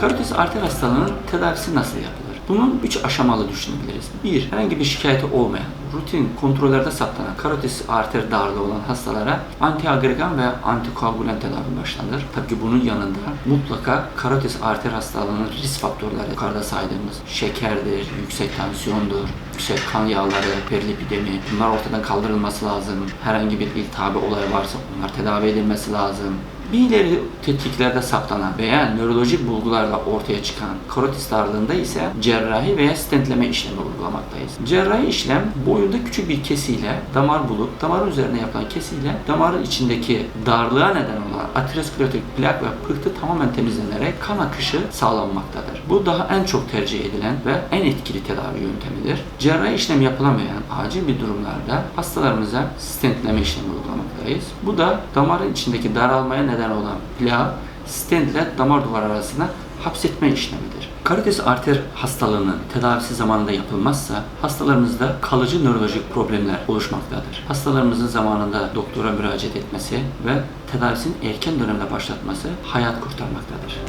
Karotis arter hastalığının tedavisi nasıl yapılır? Bunun üç aşamalı düşünebiliriz. Bir, herhangi bir şikayeti olmayan, rutin kontrollerde saptanan karotis arter darlığı olan hastalara antiagregan ve antikoagülan tedavi başlanır. Tabii ki bunun yanında mutlaka karotis arter hastalığının risk faktörleri yukarıda saydığımız şekerdir, yüksek tansiyondur, yüksek kan yağları, perilipidemi bunlar ortadan kaldırılması lazım. Herhangi bir iltihabi olay varsa bunlar tedavi edilmesi lazım. Bir ileri tetkiklerde saptanan veya nörolojik bulgularla ortaya çıkan karotis darlığında ise cerrahi veya stentleme işlemi uygulamaktayız. Cerrahi işlem boyunda küçük bir kesiyle damar bulup damarın üzerine yapılan kesiyle damarın içindeki darlığa neden olan aterosklerotik plak ve pıhtı tamamen temizlenerek kan akışı sağlanmaktadır. Bu daha en çok tercih edilen ve en etkili tedavi yöntemidir. Cerrahi işlem yapılamayan acil bir durumlarda hastalarımıza stentleme işlemi uygulamaktayız. Bu da damarın içindeki daralmaya neden olan plağı stent ile damar duvarı arasına hapsetme işlemidir. Karotis arter hastalığının tedavisi zamanında yapılmazsa hastalarımızda kalıcı nörolojik problemler oluşmaktadır. Hastalarımızın zamanında doktora müracaat etmesi ve tedavisinin erken dönemde başlatması hayat kurtarmaktadır.